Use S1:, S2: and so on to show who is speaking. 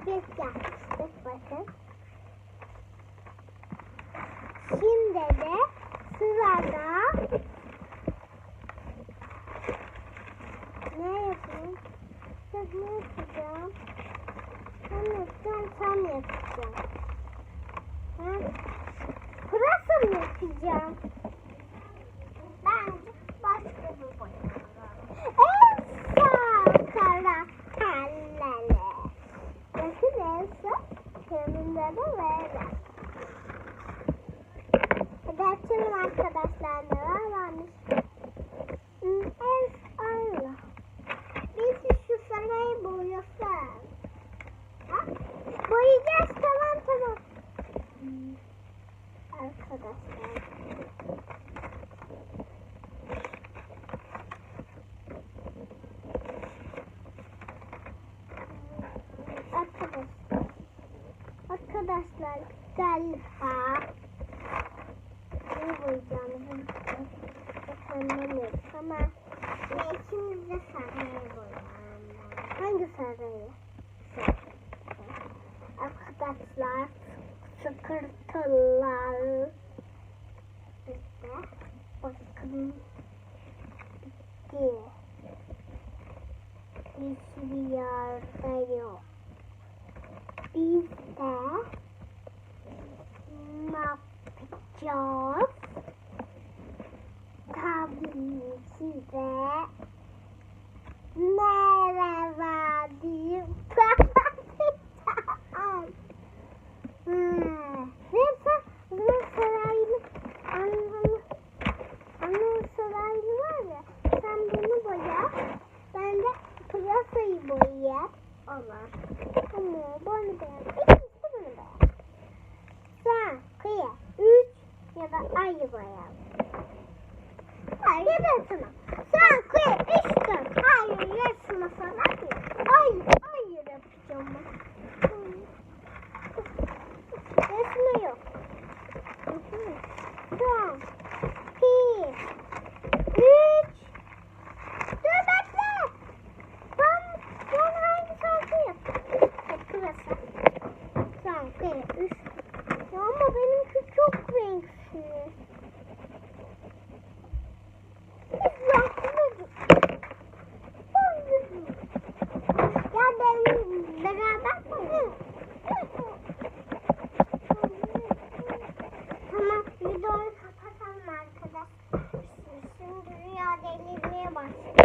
S1: Patates yapmıştık bakın. Şimdi de sırada ne yapayım? Sen ne yapacağım? Sen yapacağım, sen yapacağım. Hadi açalım arkadaşlar neler varmış. Allah. Biz şu sarayı. Ha? Boyayacağız tamam tamam. Arkadaşlar. Arkadaşlar galiba ne boyayacağını bilmiyorum. Bakalım ama ve ikimiz de sarayı boyayalım. Hangi sarayı? Arkadaşlar sıkırtılar. İşte bakın bitti. Hiçbir yerde yok. Biz de ne yapacağız? Tabii ki de merhaba diyeyim. Hmm. Neyse, bunun sarayını, annemin, annemin sarayını var ya, sen bunu boya, ben de pırasayı boyayayım. Olur. Ama bunu beğen. Kıyı, üç ya da ayı. Hayır, ya da sana. Sen kıyı, üç Bye.